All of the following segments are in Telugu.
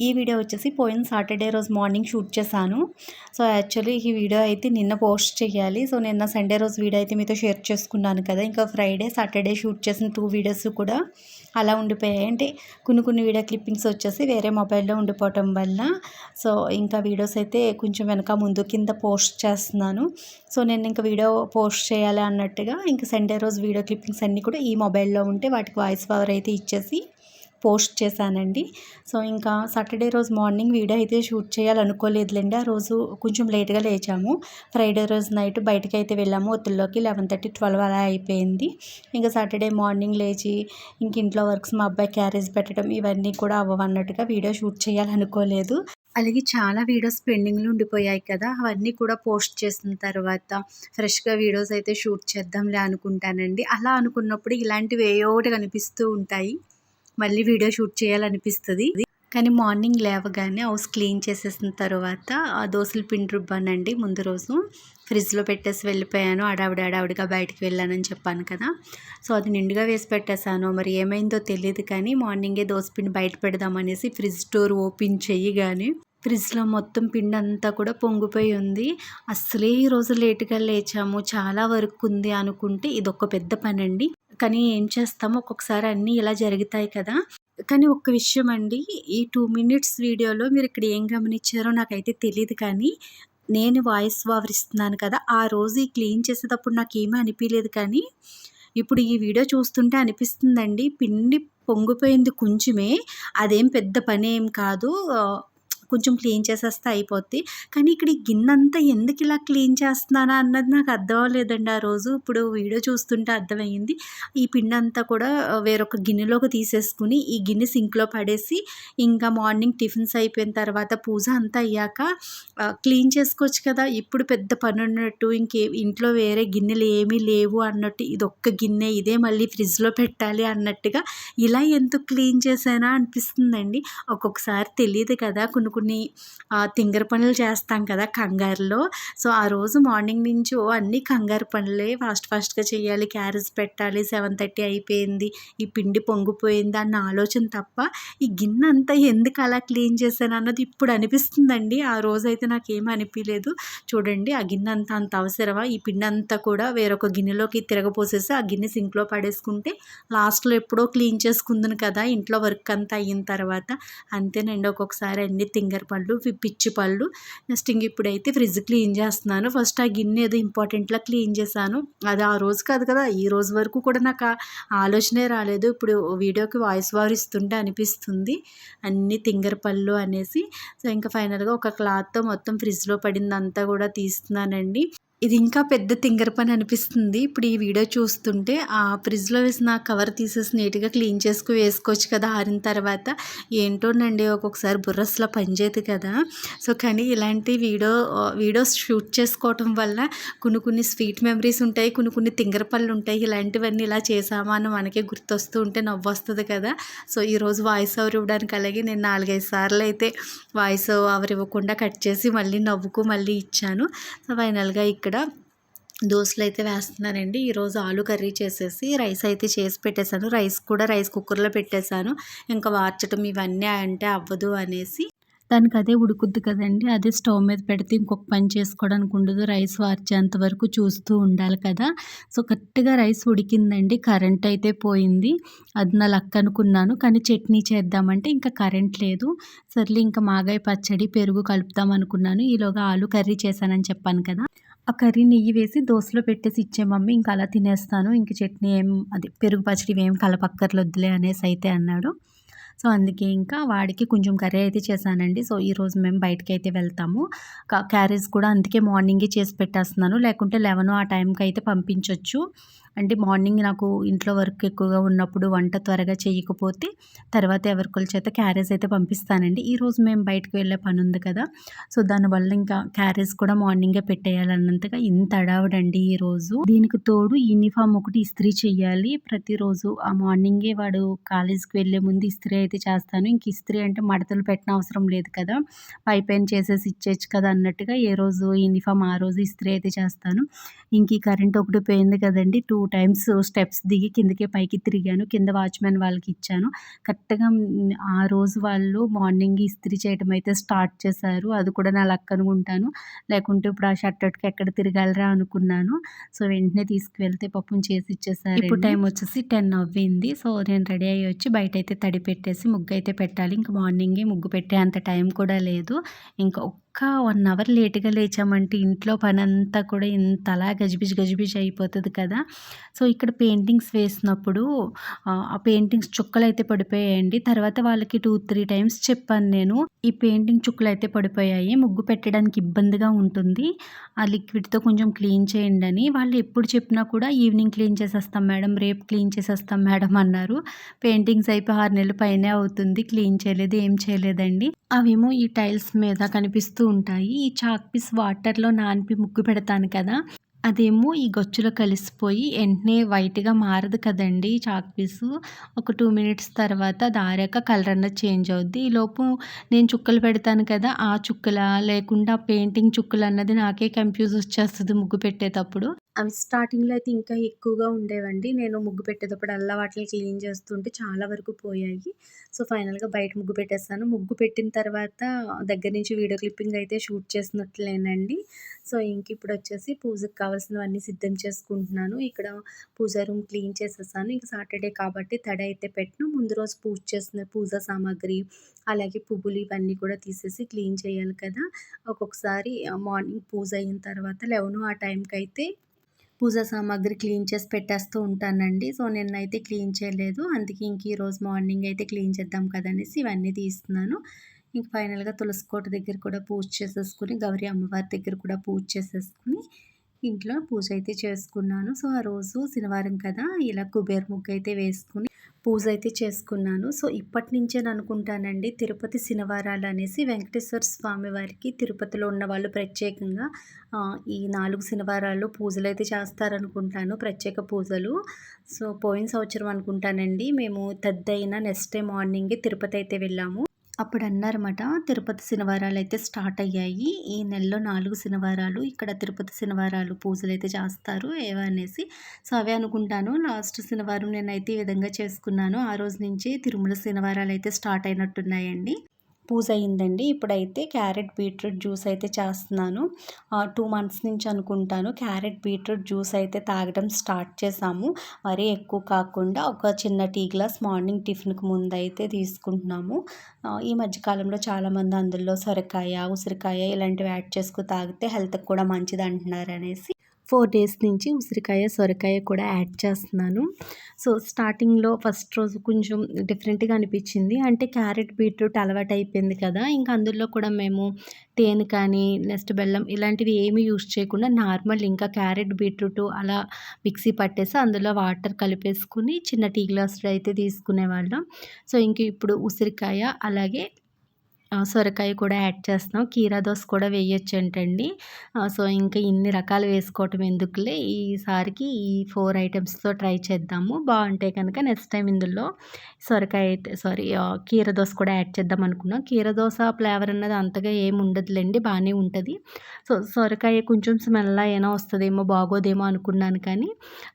ఈ వీడియో వచ్చేసి పోయిన సాటర్డే రోజు మార్నింగ్ షూట్ చేశాను. సో యాక్చువల్లీ ఈ వీడియో అయితే నిన్న పోస్ట్ చేయాలి. సో నిన్న సండే రోజు వీడియో అయితే మీతో షేర్ చేసుకున్నాను కదా. ఇంకా ఫ్రైడే సాటర్డే షూట్ చేసిన టూ వీడియోస్ కూడా అలా ఉండిపోయాయి. అంటే కొన్ని కొన్ని వీడియో క్లిప్పింగ్స్ వచ్చేసి వేరే మొబైల్లో ఉండిపోవటం వల్ల. సో ఇంకా వీడియోస్ అయితే కొంచెం వెనక ముందు కింద పోస్ట్ చేస్తున్నాను. సో నేను ఇంకా వీడియో పోస్ట్ చేయాలి అన్నట్టుగా ఇంకా సండే రోజు వీడియో క్లిప్పింగ్స్ అన్నీ కూడా ఈ మొబైల్లో ఉంటే వాటికి వాయిస్ పవర్ అయితే ఇచ్చేసి పోస్ట్ చేశానండి. సో ఇంకా సాటర్డే రోజు మార్నింగ్ వీడియో అయితే షూట్ చేయాలనుకోలేదులేండి. ఆ రోజు కొంచెం లేట్గా లేచాము. ఫ్రైడే రోజు నైట్ బయటకి అయితే వెళ్ళాము. ఒత్తుల్లోకి లెవెన్ థర్టీ ట్వెల్వ్ అలా అయిపోయింది. ఇంకా సాటర్డే మార్నింగ్ లేచి ఇంక ఇంట్లో వర్క్స్ మా అబ్బాయి క్యారేజ్ పెట్టడం ఇవన్నీ కూడా అవ్వన్నట్టుగా వీడియో షూట్ చేయాలనుకోలేదు. అలాగే చాలా వీడియోస్ పెండింగ్లో ఉండిపోయాయి కదా. అవన్నీ కూడా పోస్ట్ చేసిన తర్వాత ఫ్రెష్గా వీడియోస్ అయితే షూట్ చేద్దాంలే అనుకుంటానండి. అలా అనుకున్నప్పుడు ఇలాంటివి ఏ ఒకటి కనిపిస్తూ ఉంటాయి? మళ్ళీ వీడియో షూట్ చేయాలనిపిస్తుంది. కానీ మార్నింగ్ లేవగానే హౌస్ క్లీన్ చేసేసిన తర్వాత ఆ దోశల పిండి రుబ్బానండి ముందు రోజు. ఫ్రిడ్జ్లో పెట్టేసి వెళ్ళిపోయాను. అడావిడి అడావిడిగా బయటికి వెళ్ళానని చెప్పాను కదా. సో అది నిండుగా వేసి పెట్టేశాను. మరి ఏమైందో తెలియదు కానీ మార్నింగే పిండి బయట పెడదామనేసి ఫ్రిడ్జ్ డోర్ ఓపెన్ చెయ్యగానే ఫ్రిడ్జ్లో మొత్తం పిండి అంతా కూడా పొంగిపోయి ఉంది. అసలే ఈరోజు లేటుగా లేచాము. చాలా వర్క్ ఉంది అనుకుంటే ఇది ఒక పెద్ద పని అండి కానీ ఏం చేస్తాము ఒక్కొక్కసారి అన్నీ ఇలా జరుగుతాయి కదా. కానీ ఒక్క విషయం అండి ఈ టూ మినిట్స్ వీడియోలో మీరు ఇక్కడ ఏం గమనించారో నాకైతే తెలియదు కానీ నేను వాయిస్ వావరిస్తున్నాను కదా ఆ రోజు ఈ క్లీన్ చేసేటప్పుడు నాకు ఏమీ అనిపించలేదు కానీ ఇప్పుడు ఈ వీడియో చూస్తుంటే అనిపిస్తుందండి పిండి పొంగిపోయింది కొంచెమే అదేం పెద్ద పని ఏం కాదు కొంచెం క్లీన్ చేసేస్తే అయిపోద్ది. కానీ ఇక్కడ ఈ గిన్నె అంతా ఎందుకు ఇలా క్లీన్ చేస్తున్నానా అన్నది నాకు అర్థం అవ్వలేదండి ఆ రోజు. ఇప్పుడు వీడియో చూస్తుంటే అర్థమయ్యింది. ఈ పిండి అంతా కూడా వేరొక గిన్నెలోకి తీసేసుకుని ఈ గిన్నె సింక్లో పడేసి ఇంకా మార్నింగ్ టిఫిన్స్ అయిపోయిన తర్వాత పూజ అంతా అయ్యాక క్లీన్ చేసుకోవచ్చు కదా. ఇప్పుడు పెద్ద పని ఉన్నట్టు ఇంకే ఇంట్లో వేరే గిన్నెలు ఏమీ లేవు అన్నట్టు ఇది ఒక్క గిన్నె ఇదే మళ్ళీ ఫ్రిడ్జ్లో పెట్టాలి అన్నట్టుగా ఇలా ఎందుకు క్లీన్ చేసానా అనిపిస్తుందండి. ఒక్కొక్కసారి తెలియదు కదా. కొన్ని కొన్ని తింగర పనులు చేస్తాం కదా కంగారులో. సో ఆ రోజు మార్నింగ్ నుంచి అన్ని కంగారు పనులే ఫాస్ట్ ఫాస్ట్గా చేయాలి. క్యారెస్ పెట్టాలి. సెవెన్ థర్టీ అయిపోయింది. ఈ పిండి పొంగిపోయింది అన్న ఆలోచన తప్ప ఈ గిన్నె అంతా ఎందుకు అలా క్లీన్ చేశాను అన్నది ఇప్పుడు అనిపిస్తుందండి. ఆ రోజైతే నాకు ఏమీ అనిపించలేదు చూడండి ఆ గిన్నె అంతా అంత అవసరమా? ఈ పిండి అంతా కూడా వేరొక గిన్నెలోకి తిరగపోసేసి ఆ గిన్నె సింక్లో పడేసుకుంటే లాస్ట్లో ఎప్పుడో క్లీన్ చేసుకుందును కదా ఇంట్లో వర్క్ అంతా అయిన తర్వాత. అంతేనండి ఒక్కొక్కసారి అన్ని తింగ ఫింగర్ పళ్ళు పిచ్చి పళ్ళు. నెక్స్ట్ ఇంక ఇప్పుడైతే ఫ్రిడ్జ్ క్లీన్ చేస్తున్నాను. ఫస్ట్ ఆ గిన్నె ఏదో ఇంపార్టెంట్లా క్లీన్ చేశాను. అది ఆ రోజు కాదు కదా ఈ రోజు వరకు కూడా నాకు ఆలోచనే రాలేదు. ఇప్పుడు వీడియోకి వాయిస్ వార్ ఇస్తుంటే అనిపిస్తుంది. అన్ని ఫింగర్ పళ్ళు అనేసి. సో ఇంకా ఫైనల్గా ఒక క్లాత్తో మొత్తం ఫ్రిడ్జ్లో పడిందంతా కూడా తీస్తున్నానండి. ఇది ఇంకా పెద్ద తింగర పని అనిపిస్తుంది. ఇప్పుడు ఈ వీడియో చూస్తుంటే ఆ ఫ్రిడ్జ్లో వేసిన కవర్ తీసేసి నీట్గా క్లీన్ చేసుకు వేసుకోవచ్చు కదా ఆరిన తర్వాత. ఏంటోనండి ఒక్కొక్కసారి బుర్రస్లో పనిచేయదు కదా. సో కానీ ఇలాంటి వీడియో వీడియోస్ షూట్ చేసుకోవటం వల్ల కొన్ని కొన్ని స్వీట్ మెమరీస్ ఉంటాయి కొన్ని కొన్ని తింగర పళ్ళు ఉంటాయి. ఇలాంటివన్నీ ఇలా చేసామా అని మనకే గుర్తొస్తూ ఉంటే నవ్వు వస్తుంది కదా. సో ఈరోజు వాయిస్ ఓవర్ ఇవ్వడానికి అలాగే నేను నాలుగైదు సార్లు అయితే వాయిస్ ఓవర్ ఇవ్వకుండా కట్ చేసి మళ్ళీ నవ్వుకు మళ్ళీ ఇచ్చాను. సో ఫైనల్గా ఇక్కడ ఇక్కడ దోశలు అయితే వేస్తున్నానండి ఈరోజు ఆలు కర్రీ చేసేసి రైస్ అయితే చేసి పెట్టేశాను. రైస్ కూడా రైస్ కుక్కర్లో పెట్టేశాను. ఇంకా వార్చటం ఇవన్నీ అంటే అవ్వదు అనేసి. దానికి అదే ఉడుకుద్ది కదండి. అదే స్టవ్ మీద పెడితే ఇంకొక పని చేసుకోవడానికి ఉండదు. రైస్ వార్చేంత వరకు చూస్తూ ఉండాలి కదా. సో కరెక్ట్గా రైస్ ఉడికిందండి. కరెంట్ అయితే పోయింది. అది నా లక్ అనుకున్నాను. కానీ చట్నీ చేద్దామంటే ఇంకా కరెంట్ లేదు. సర్లే ఇంకా మాగాయ పచ్చడి పెరుగు కలుపుతాం అనుకున్నాను. ఈలోగా ఆలు కర్రీ చేశానని చెప్పాను కదా. ఆ కర్రీ నెయ్యి వేసి దోశలో పెట్టేసి ఇచ్చే మమ్మీ ఇంకా అలా తినేస్తాను. ఇంక చట్నీ ఏం అది పెరుగు పచ్చడి ఏం కలపక్కర్లు వద్దులే అనేసి అయితే అన్నాడు. సో అందుకే ఇంకా వాడికి కొంచెం కర్రీ అయితే చేశానండి. సో ఈరోజు మేము బయటకి అయితే వెళ్తాము క్యారేజ్ కూడా అందుకే మార్నింగే చేసి పెట్టేస్తున్నాను. లేకుంటే లెవెన్ ఆ టైంకి అయితే పంపించవచ్చు అంటే మార్నింగ్ నాకు ఇంట్లో వర్క్ ఎక్కువగా ఉన్నప్పుడు వంట త్వరగా చేయకపోతే తర్వాత ఎవరికొల చేత క్యారేజ్ అయితే పంపిస్తానండి. ఈరోజు మేము బయటకు వెళ్ళే పని ఉంది కదా సో దానివల్ల ఇంకా క్యారేజ్ కూడా మార్నింగే పెట్టేయాలన్నంతగా ఇంత అడావుడండి ఈరోజు దీనికి తోడు యూనిఫామ్ ఒకటి ఇస్త్రీ చేయాలి ప్రతిరోజు ఆ మార్నింగే వాడు కాలేజీకి వెళ్ళే ముందు ఇస్త్రీ అయితే చేస్తాను. ఇంక ఇస్త్రీ అంటే మడతలు పెట్టిన అవసరం లేదు కదా పైపైన చేసేసి ఇచ్చేయచ్చు కదా అన్నట్టుగా ఏ రోజు యూనిఫామ్ ఆ రోజు ఇస్త్రీ అయితే చేస్తాను. ఇంక ఈ కరెంట్ ఒకటి పోయింది కదండి టూ టైమ్స్ స్టెప్స్ దిగి కిందకే పైకి తిరిగాను. కింద వాచ్మెన్ వాళ్ళకి ఇచ్చాను. కరెక్ట్గా ఆ రోజు వాళ్ళు మార్నింగ్ ఇస్త్రీ చేయడం అయితే స్టార్ట్ చేశారు. అది కూడా నా లక్ అనుకుంటాను లేకుంటే ఇప్పుడు ఆ షర్ట్కి ఎక్కడ తిరగలరా అనుకున్నాను. సో వెంటనే తీసుకువెళ్తే పప్పుని చేసి ఇచ్చేసారు ఇప్పుడు టైం వచ్చేసి టెన్ అవ్వింది. సో నేను రెడీ అయ్యి వచ్చి బయట అయితే తడి పెట్టేసి ముగ్గు అయితే పెట్టాలి. ఇంకా మార్నింగే ముగ్గు పెట్టే అంత టైం కూడా లేదు. ఇంకా ఒక్క వన్ అవర్ లేట్గా లేచామంటే ఇంట్లో పని అంతా కూడా ఇంత అలా గజిబిజి గజిబిజి అయిపోతుంది కదా. సో ఇక్కడ పెయింటింగ్స్ వేసినప్పుడు ఆ పెయింటింగ్స్ చుక్కలు అయితే పడిపోయాయండి. తర్వాత వాళ్ళకి టూ త్రీ టైమ్స్ చెప్పాను నేను. ఈ పెయింటింగ్ చుక్కలు అయితే పడిపోయాయి. ముగ్గు పెట్టడానికి ఇబ్బందిగా ఉంటుంది. ఆ లిక్విడ్తో కొంచెం క్లీన్ చేయండి అని. వాళ్ళు ఎప్పుడు చెప్పినా కూడా ఈవినింగ్ క్లీన్ చేసేస్తాం మేడం రేపు క్లీన్ చేసేస్తాం మేడం అన్నారు. పెయింటింగ్స్ అయిపోయి ఆరు నెలలు పైనే అవుతుంది. క్లీన్ చేయలేదు ఏం చేయలేదండి. అవేమో ఈ టైల్స్ మీద కనిపిస్తూ ఉంటాయి. ఈ చాక్ పీస్ వాటర్లో నానిపి ముగ్గు పెడతాను కదా. అదేమో ఈ గొచ్చులో కలిసిపోయి వెంటనే వైట్గా మారదు కదండి చాక్ పీసు ఒక టూ మినిట్స్ తర్వాత దారాక కలర్ అన్నది చేంజ్ అవుద్ది. ఈలోపు నేను చుక్కలు పెడతాను కదా ఆ చుక్కల లేకుండా పెయింటింగ్ చుక్కలు అన్నది నాకే కన్ఫ్యూజ్ వచ్చేస్తుంది ముగ్గు పెట్టేటప్పుడు. అవి స్టార్టింగ్లో అయితే ఇంకా ఎక్కువగా ఉండేవండి. నేను ముగ్గు పెట్టేటప్పుడు అల్లా వాటిని క్లీన్ చేస్తుంటే చాలా వరకు పోయాయి. సో ఫైనల్గా బయట ముగ్గు పెట్టేస్తాను. ముగ్గు పెట్టిన తర్వాత దగ్గర నుంచి వీడియో క్లిప్పింగ్ అయితే షూట్ చేసినట్లేనండి. సో ఇంక ఇప్పుడు వచ్చేసి పూజకు కావాల్సినవన్నీ సిద్ధం చేసుకుంటున్నాను. ఇక్కడ పూజ రూమ్ క్లీన్ చేసేసాను. ఇంక సాటర్డే కాబట్టి తడి అయితే పెట్టను. ముందు రోజు పూజ చేసిన పూజ సామాగ్రి అలాగే పువ్వులు ఇవన్నీ కూడా తీసేసి క్లీన్ చేయాలి కదా. ఒక్కొక్కసారి మార్నింగ్ పూజ అయిన తర్వాత లెవెన్ ఆ టైంకి అయితే పూజా సామాగ్రి క్లీన్ చేసి పెట్టేస్తూ ఉంటానండి. సో నిన్నైతే క్లీన్ చేయలేదు. అందుకే ఇంక ఈరోజు మార్నింగ్ అయితే క్లీన్ చేద్దాం కదనేసి ఇవన్నీ తీస్తున్నాను. ఇంక ఫైనల్గా తులసి కోట దగ్గర కూడా పూజ చేసేసుకుని గౌరీ అమ్మవారి దగ్గర కూడా పూజ చేసేసుకుని ఇంట్లో పూజ అయితే చేసుకున్నాను. సో ఆ రోజు శనివారం కదా ఇలా కుబేర్ ముగ్గు అయితే వేసుకుని పూజ అయితే చేసుకున్నాను. సో ఇప్పటి నుంచే అనుకుంటానండి తిరుపతి శనివారాలు అనేసి వెంకటేశ్వర స్వామి వారికి తిరుపతిలో ఉన్న వాళ్ళు ప్రత్యేకంగా ఈ నాలుగు శనివారాలు పూజలు అయితే చేస్తారనుకుంటాను ప్రత్యేక పూజలు. సో పోయిన సంవత్సరం అనుకుంటానండి మేము తద్దైన నెక్స్ట్ డే మార్నింగే తిరుపతి అయితే వెళ్ళాము. అప్పుడు అన్నారన్నమాట తిరుపతి శనివారాలు అయితే స్టార్ట్ అయ్యాయి. ఈ నెలలో నాలుగు శనివారాలు ఇక్కడ తిరుపతి శనివారాలు పూజలు అయితే చేస్తారు ఏవనేసి సో అవే అనుకుంటాను. లాస్ట్ శనివారం నేనైతే ఈ విధంగా చేసుకున్నాను. ఆ రోజు నుంచి తిరుమల శనివారాలు అయితే స్టార్ట్ అయినట్టున్నాయండి. పూజ అయిందండి ఇప్పుడైతే క్యారెట్ బీట్రూట్ జ్యూస్ అయితే చేస్తున్నాను. టూ మంత్స్ నుంచి అనుకుంటాను. క్యారెట్ బీట్రూట్ జ్యూస్ అయితే తాగడం స్టార్ట్ చేసాము మరీ ఎక్కువ కాకుండా ఒక చిన్న టీ గ్లాస్ మార్నింగ్ టిఫిన్కి ముందు అయితే తీసుకుంటున్నాము ఈ మధ్యకాలంలో చాలామంది అందులో సొరకాయ ఉసిరికాయ ఇలాంటివి యాడ్ చేసుకుని తాగితే హెల్త్కి కూడా మంచిది అంటున్నారు అనేసి. ఫోర్ డేస్ నుంచి ఉసిరికాయ సొరకాయ కూడా యాడ్ చేస్తున్నాను. సో స్టార్టింగ్లో ఫస్ట్ రోజు కొంచెం డిఫరెంట్గా అనిపించింది. అంటే క్యారెట్ బీట్రూట్ అలవాటు అయిపోయింది కదా! ఇంకా అందులో కూడా మేము తేనె కానీ నెక్స్ట్ బెల్లం ఇలాంటివి ఏమీ యూస్ చేయకుండా నార్మల్ ఇంకా క్యారెట్ బీట్రూట్ అలా మిక్సీ పట్టేసి అందులో వాటర్ కలిపేసుకుని చిన్న టీ గ్లాసులు అయితే తీసుకునేవాళ్ళం. సో ఇంక ఇప్పుడు ఉసిరికాయ అలాగే సొరకాయ కూడా యాడ్ చేస్తున్నాం. కీరా దోశ కూడా వేయొచ్చు అంటండి సో ఇంకా ఇన్ని రకాలు వేసుకోవటం ఎందుకులే. ఈసారికి ఈ ఫోర్ ఐటమ్స్తో ట్రై చేద్దాము. బాగుంటాయి కనుక నెక్స్ట్ టైం ఇందులో సొరకాయ అయితే సారీ కీర దోశ కూడా యాడ్ చేద్దాం అనుకున్నాం. కీర దోశ ఫ్లేవర్ అన్నది అంతగా ఏమి ఉండదులేండి బాగానే ఉంటుంది. సో సొరకాయ కొంచెం స్మెల్ అయినా వస్తుందేమో బాగోదేమో అనుకున్నాను కానీ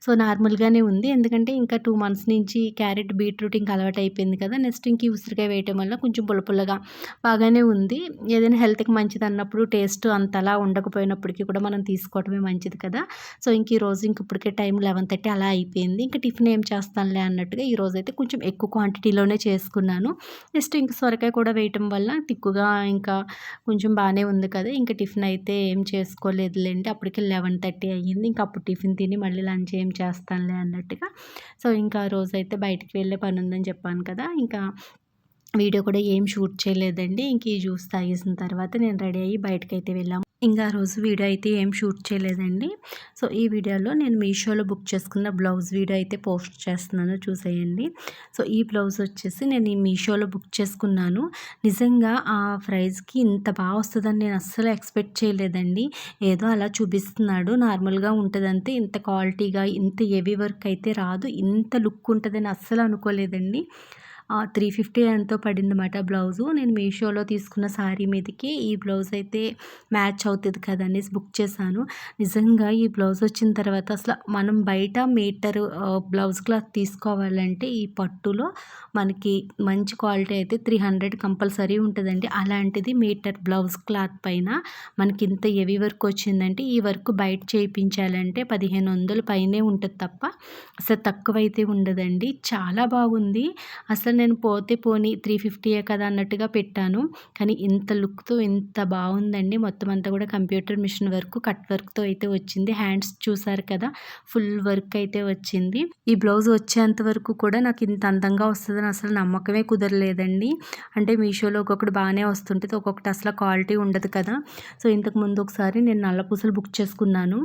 సో నార్మల్గానే ఉంది. ఎందుకంటే ఇంకా టూ మంత్స్ నుంచి క్యారెట్ బీట్రూట్ ఇంకా అలవాటు అయిపోయింది కదా. నెక్స్ట్ ఇంక ఉసిరికాయ వేయటం వల్ల కొంచెం పుల్ల బాగానే ఉంది. ఏదైనా హెల్త్కి మంచిది అన్నప్పుడు టేస్ట్ అంతలా ఉండకపోయినప్పటికీ కూడా మనం తీసుకోవడమే మంచిది కదా. సో ఇంక ఈరోజు ఇంక ఇప్పటికే టైం లెవెన్ థర్టీ అలా అయిపోయింది. ఇంకా టిఫిన్ ఏం చేస్తానులే అన్నట్టుగా ఈరోజు అయితే కొంచెం ఎక్కువ క్వాంటిటీలోనే చేసుకున్నాను. నెక్స్ట్ ఇంక సొరకాయ కూడా వేయటం వల్ల తిక్కుగా ఇంకా కొంచెం బాగానే ఉంది కదా. ఇంకా టిఫిన్ అయితే ఏం చేసుకోలేదులేండి. అప్పటికి లెవెన్ థర్టీ అయ్యింది. ఇంకా అప్పుడు టిఫిన్ తిని మళ్ళీ లంచ్ ఏం చేస్తానులే అన్నట్టుగా. సో ఇంకా రోజైతే బయటికి వెళ్ళే పని ఉందని చెప్పాను కదా. ఇంకా వీడియో కూడా ఏం షూట్ చేయలేదండి. ఇంక ఈ జ్యూస్ తాగేసిన తర్వాత నేను రెడీ అయ్యి బయటకైతే వెళ్ళాము. ఇంకా రోజు వీడియో అయితే ఏం షూట్ చేయలేదండి. సో ఈ వీడియోలో నేను మీషోలో బుక్ చేసుకున్న బ్లౌజ్ వీడియో అయితే పోస్ట్ చేస్తున్నాను. చూసేయండి. సో ఈ బ్లౌజ్ వచ్చేసి నేను ఈ మీషోలో బుక్ చేసుకున్నాను. నిజంగా ఆ ప్రైస్కి ఇంత బాగా వస్తుందని నేను అస్సలు ఎక్స్పెక్ట్ చేయలేదండి. ఏదో అలా చూపిస్తున్నాడు. నార్మల్గా ఉంటుందంటే ఇంత క్వాలిటీగా ఇంత హెవీ వర్క్ అయితే రాదు. ఇంత లుక్ ఉంటుందని అస్సలు అనుకోలేదండి. త్రీ ఫిఫ్టీ ఎంతో పడిందన్నమాట బ్లౌజు. నేను మీషోలో తీసుకున్న శారీ మీదకి ఈ బ్లౌజ్ అయితే మ్యాచ్ అవుతుంది కదనేసి బుక్ చేశాను. నిజంగా ఈ బ్లౌజ్ వచ్చిన తర్వాత అసలు మనం బయట మీటర్ బ్లౌజ్ క్లాత్ తీసుకోవాలంటే ఈ పట్టులో మనకి మంచి క్వాలిటీ అయితే త్రీ హండ్రెడ్ కంపల్సరీ ఉంటుందండి. అలాంటిది మీటర్ బ్లౌజ్ క్లాత్ పైన మనకి ఇంత హెవీ వర్క్ వచ్చిందంటే ఈ వర్క్ బయట చేయించాలంటే పదిహేను వందలు పైనే ఉంటుంది తప్ప అసలు తక్కువైతే ఉండదండి. చాలా బాగుంది. అసలు నేను పోతే పోనీ త్రీ ఫిఫ్టీయే కదా అన్నట్టుగా పెట్టాను. కానీ ఇంత లుక్తో ఇంత బాగుందండి. మొత్తం అంతా కూడా కంప్యూటర్ మిషన్ వర్క్ కట్ వర్క్తో అయితే వచ్చింది. హ్యాండ్స్ చూసారు కదా ఫుల్ వర్క్ అయితే వచ్చింది. ఈ బ్లౌజ్ వచ్చేంత వరకు కూడా నాకు ఇంత అందంగా వస్తుందని అసలు నమ్మకమే కుదరలేదండి. అంటే మీషోలో ఒక్కొక్కటి బాగానే వస్తుంటుంది. ఒక్కొక్కటి అసలు క్వాలిటీ ఉండదు కదా. సో ఇంతకు ముందు ఒకసారి నేను నల్ల పూసలు బుక్ చేసుకున్నాను.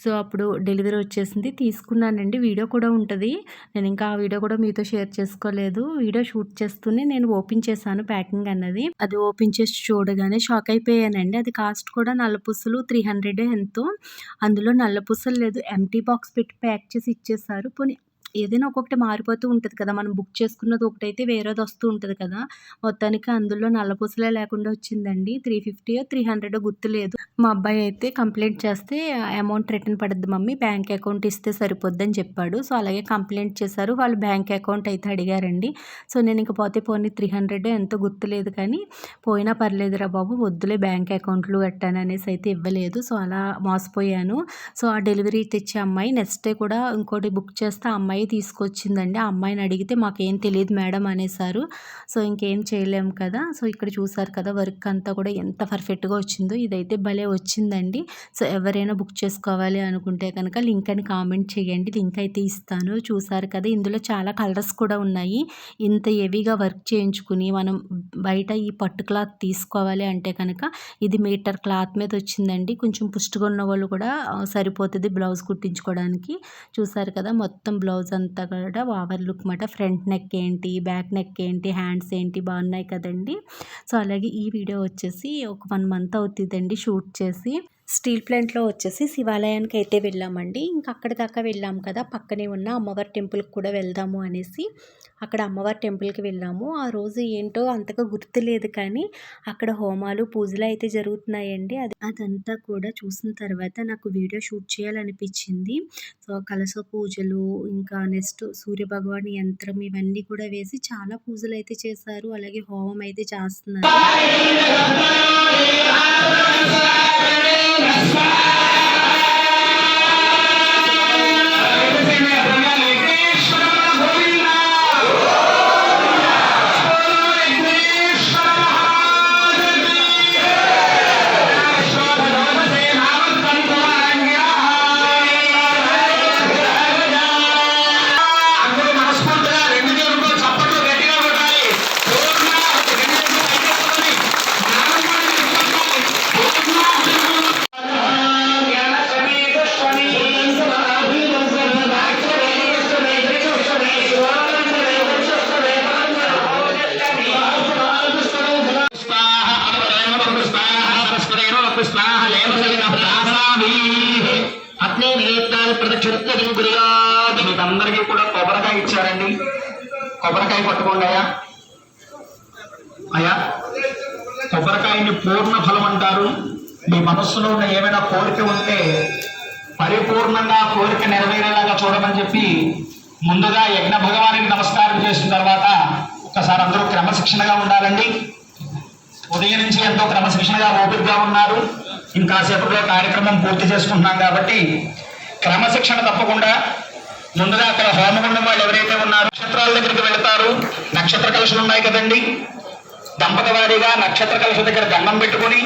సో అప్పుడు డెలివరీ వచ్చేసింది. తీసుకున్నానండి. వీడియో కూడా ఉంటుంది. నేను ఇంకా ఆ వీడియో కూడా మీతో షేర్ చేసుకోలేదు. వీడియో షూట్ చేస్తూనే నేను ఓపెన్ చేశాను ప్యాకింగ్ అన్నది. అది ఓపెన్ చేసి చూడగానే షాక్ అయిపోయానండి. అది కాస్ట్ కూడా నల్ల పుసలు త్రీ హండ్రెడ్ ఎంతో. అందులో నల్ల పుసలు లేదు. ఎంటీ బాక్స్ పెట్టి ప్యాక్ చేసి ఇచ్చేసారు పోనీ ఏదైనా ఒక్కొక్కటి మారిపోతూ ఉంటుంది కదా. మనం బుక్ చేసుకున్నది ఒకటైతే వేరేది వస్తూ ఉంటుంది కదా. మొత్తానికి అందులో నల్లపూసలే లేకుండా వచ్చిందండి. త్రీ ఫిఫ్టీయో త్రీ హండ్రెడ్ గుర్తులేదు మా అబ్బాయి అయితే కంప్లైంట్ చేస్తే అమౌంట్ రిటర్న్ పడద్దు మమ్మీ బ్యాంక్ అకౌంట్ ఇస్తే సరిపోద్దని చెప్పాడు. సో అలాగే కంప్లైంట్ చేశారు. వాళ్ళు బ్యాంక్ అకౌంట్ అయితే అడిగారండి. సో నేను ఇంక పోతే పోనీ త్రీ హండ్రెడ్ ఎంతో గుర్తులేదు కానీ పోయినా పర్లేదురా బాబు వద్దులే బ్యాంక్ అకౌంట్లు కట్టాను అనేసి అయితే ఇవ్వలేదు. సో అలా మోసపోయాను. సో ఆ డెలివరీ తెచ్చే అమ్మాయి నెక్స్ట్ డే కూడా ఇంకోటి బుక్ చేస్తే ఆ అమ్మాయి తీసుకొచ్చిందండి. ఆ అమ్మాయిని అడిగితే మాకేం తెలియదు మేడం అనేసారు. సో ఇంకేం చేయలేము కదా. సో ఇక్కడ చూసారు కదా వర్క్ అంతా కూడా ఎంత పర్ఫెక్ట్గా వచ్చిందో. ఇదైతే భలే వచ్చిందండి. సో ఎవరైనా బుక్ చేసుకోవాలి అనుకుంటే కనుక లింక్ అని కామెంట్ చేయండి. లింక్ అయితే ఇస్తాను. చూసారు కదా ఇందులో చాలా కలర్స్ కూడా ఉన్నాయి. ఇంత హెవీగా వర్క్ చేయించుకుని మనం బయట ఈ పట్టు క్లాత్ తీసుకోవాలి అంటే కనుక ఇది మీటర్ క్లాత్ మీద వచ్చిందండి. కొంచెం పుష్టిగా ఉన్న వాళ్ళు కూడా సరిపోతుంది బ్లౌజ్ కుట్టించుకోవడానికి. చూసారు కదా మొత్తం బ్లౌజ్ అంతా కూడా ఓవర్ లుక్ మాట ఫ్రంట్ నెక్ ఏంటి బ్యాక్ నెక్ ఏంటి హ్యాండ్స్ ఏంటి బాగున్నాయి కదండి. సో అలాగే ఈ వీడియో వచ్చేసి ఒక వన్ మంత్ అవుతుందండి షూట్ చేసి. స్టీల్ ప్లాంట్లో వచ్చేసి శివాలయానికి అయితే వెళ్ళామండి. ఇంకా అక్కడి దాకా వెళ్ళాం కదా పక్కనే ఉన్న అమ్మవారి టెంపుల్కి కూడా వెళ్దాము అనేసి అక్కడ అమ్మవారి టెంపుల్కి వెళ్ళాము. ఆ రోజు ఏంటో అంతగా గుర్తులేదు కానీ అక్కడ హోమాలు పూజలు అయితే జరుగుతున్నాయండి. అది అదంతా కూడా చూసిన తర్వాత నాకు వీడియో షూట్ చేయాలనిపించింది. సో కలస పూజలు ఇంకా నెక్స్ట్ సూర్య భగవాన్ యంత్రం ఇవన్నీ కూడా వేసి చాలా పూజలు అయితే చేశారు. అలాగే హోమం అయితే చేస్తున్నారు. అందరూ నివేదాన్ని ప్రదక్షిణ గురియాది కూడా కొబ్బరికాయ ఇచ్చారండి. కొబ్బరికాయ పట్టుకోండి అయ్యా. అయ్యా కొబ్బరికాయని పూర్ణ ఫలం అంటారు. మీ మనస్సులో ఉన్న ఏమైనా కోరిక ఉంటే పరిపూర్ణంగా కోరిక నెరవేరేలాగా చూడమని చెప్పి ముందుగా యజ్ఞ భగవానికి నమస్కారం చేసిన తర్వాత ఒకసారి అందరూ క్రమశిక్షణగా ఉండాలండి. ఉదయం నుంచి ఎంతో క్రమశిక్షణగా ఓపికగా ఉన్నారు. ఇంకాసేపట్లో కార్యక్రమం పూర్తి చేసుకుంటున్నాం కాబట్టి క్రమశిక్షణ తప్పకుండా ముందుగా అక్కడ హోమగుండం వాళ్ళు ఎవరైతే ఉన్నారో నక్షత్రాల దగ్గరికి వెళతారు. నక్షత్ర కలుషలు ఉన్నాయి కదండి. దంపత వారిగా నక్షత్ర కలుష దగ్గర దండం పెట్టుకొని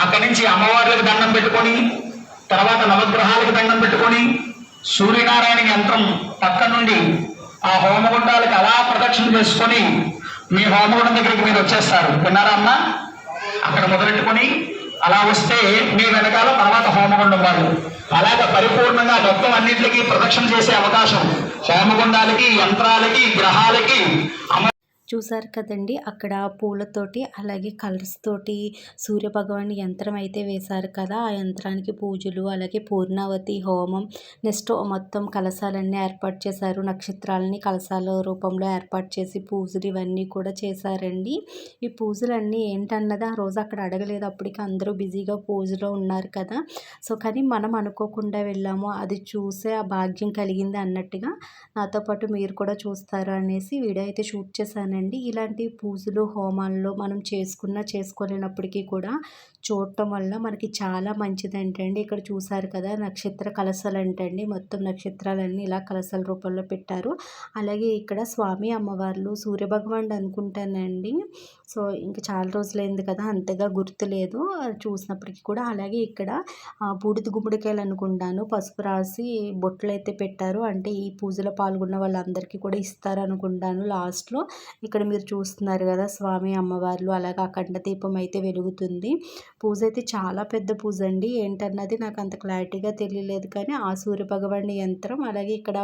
అక్కడి నుంచి అమ్మవార్లకు దండం పెట్టుకొని తర్వాత నవగ్రహాలకు దండం పెట్టుకొని సూర్యనారాయణ యంత్రం పక్క నుండి ఆ హోమగుండాలకు అలా ప్రదక్షిణ చేసుకొని మీ హోమగుండం దగ్గరికి మీరు వచ్చేస్తారు. విన్నారా అమ్మా? అక్కడ మొదలెట్టుకొని అలా వస్తే మీ వెనకాల తర్వాత హోమగుండం వాళ్ళు అలాగే పరిపూర్ణంగా మొత్తం అన్నింటికి ప్రదక్షిణ చేసే అవకాశం. హోమగుండాలకి యంత్రాలకి గ్రహాలకి అమ చూసారు కదండి. అక్కడ పూలతోటి అలాగే కలర్స్ తోటి సూర్యభగవాన్ యంత్రం అయితే వేశారు కదా. ఆ యంత్రానికి పూజలు అలాగే పూర్ణావతి హోమం నెక్స్ట్ మొత్తం కలశాలన్నీ ఏర్పాటు చేశారు. నక్షత్రాలని కలశాల రూపంలో ఏర్పాటు చేసి పూజలు ఇవన్నీ కూడా చేశారండి. ఈ పూజలన్నీ ఏంటన్నది ఆ రోజు అక్కడ అడగలేదు. అప్పటికి అందరూ బిజీగా పూజలో ఉన్నారు కదా. సో కానీ మనం అనుకోకుండా వెళ్ళాము. అది చూసే ఆ భాగ్యం కలిగింది అన్నట్టుగా నాతో పాటు మీరు కూడా చూస్తారు అనేసి వీడియో అయితే షూట్ చేశాను అండి ఇలాంటి పూజలు హోమాల్లో మనం చేసుకున్నా చేసుకోలేనప్పటికీ కూడా చూడటం వల్ల మనకి చాలా మంచిది అంటండి ఇక్కడ చూసారు కదా నక్షత్ర కలశాలు అంటండి మొత్తం నక్షత్రాలన్నీ ఇలా కలశాల రూపంలో పెట్టారు. అలాగే ఇక్కడ స్వామి అమ్మవార్లు సూర్యభగవానుడు అనుకుంటానండి. సో ఇంకా చాలా రోజులైంది కదా అంతగా గుర్తులేదు. చూసినప్పటికీ కూడా అలాగే ఇక్కడ బూడిద గుమ్మడికాయలు అనుకుంటాను. పసుపు రాసి బొట్లు అయితే పెట్టారు. అంటే ఈ పూజలో పాల్గొన్న వాళ్ళందరికీ కూడా ఇస్తారు అనుకుంటాను లాస్ట్లో. ఇక్కడ మీరు చూస్తున్నారు కదా స్వామి అమ్మవార్లు. అలాగే అఖండ దీపం అయితే వెలుగుతుంది. పూజ అయితే చాలా పెద్ద పూజ అండి. ఏంటన్నది నాకు అంత క్లారిటీగా తెలియలేదు కానీ ఆ సూర్య భగవాని యంత్రం అలాగే ఇక్కడ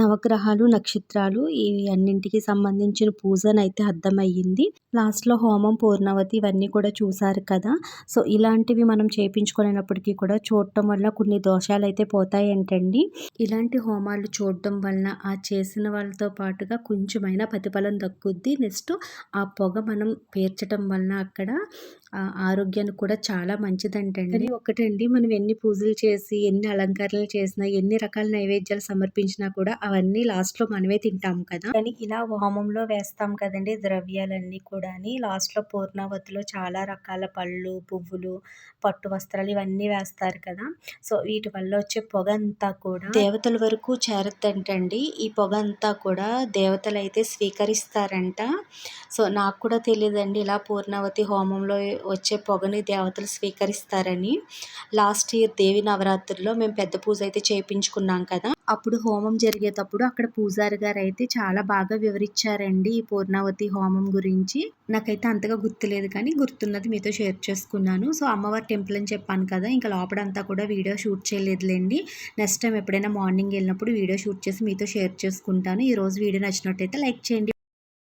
నవగ్రహాలు నక్షత్రాలు ఇవి అన్నింటికి సంబంధించిన పూజనైతే అర్థమయ్యింది. లాస్ట్ లాస్ట్లో హోమం పూర్ణవతి ఇవన్నీ కూడా చూసారు కదా. సో ఇలాంటివి మనం చేయించుకోలేనప్పటికీ కూడా చూడటం వల్ల కొన్ని దోషాలు అయితే పోతాయంటండి. ఇలాంటి హోమాలు చూడటం వలన ఆ చేసిన వాళ్ళతో పాటుగా కొంచెమైనా ప్రతిఫలం దక్కుద్ది. నెక్స్ట్ ఆ పొగ మనం పేర్చడం వలన అక్కడ ఆరోగ్యానికి కూడా చాలా మంచిదంటండి. ఒకటండి మనం ఎన్ని పూజలు చేసి ఎన్ని అలంకరణలు చేసినా ఎన్ని రకాల నైవేద్యాలు సమర్పించినా కూడా అవన్నీ లాస్ట్లో మనమే తింటాం కదా. కానీ ఇలా హోమంలో వేస్తాం కదండి ద్రవ్యాలన్నీ కూడా లాస్ట్లో పూర్ణావతిలో చాలా రకాల పళ్ళు పువ్వులు పట్టు వస్త్రాలు ఇవన్నీ వేస్తారు కదా. సో వీటి వల్ల వచ్చే పొగ అంతా కూడా దేవతల వరకు చేరద్దంటండి. ఈ పొగ అంతా కూడా దేవతలు అయితే స్వీకరిస్తారంట. సో నాకు కూడా తెలియదండి ఇలా పూర్ణావతి హోమంలో వచ్చే పొగని దేవతలు స్వీకరిస్తారని. లాస్ట్ ఇయర్ దేవి నవరాత్రుల్లో మేము పెద్ద పూజ అయితే చేయించుకున్నాం కదా. అప్పుడు హోమం జరిగేటప్పుడు అక్కడ పూజారి గారు అయితే చాలా బాగా వివరించారండి ఈ పూర్ణావతి హోమం గురించి. నాకైతే అంతగా గుర్తులేదు కానీ గుర్తున్నది మీతో షేర్ చేసుకున్నాను. సో అమ్మవారి టెంపుల్ అని చెప్పాను కదా ఇంకా లోపడంతా కూడా వీడియో షూట్ చేయలేదులేండి. నెక్స్ట్ టైం ఎప్పుడైనా మార్నింగ్ వెళ్ళినప్పుడు వీడియో షూట్ చేసి మీతో షేర్ చేసుకుంటాను. ఈ రోజు వీడియో నచ్చినట్టయితే లైక్ చేయండి.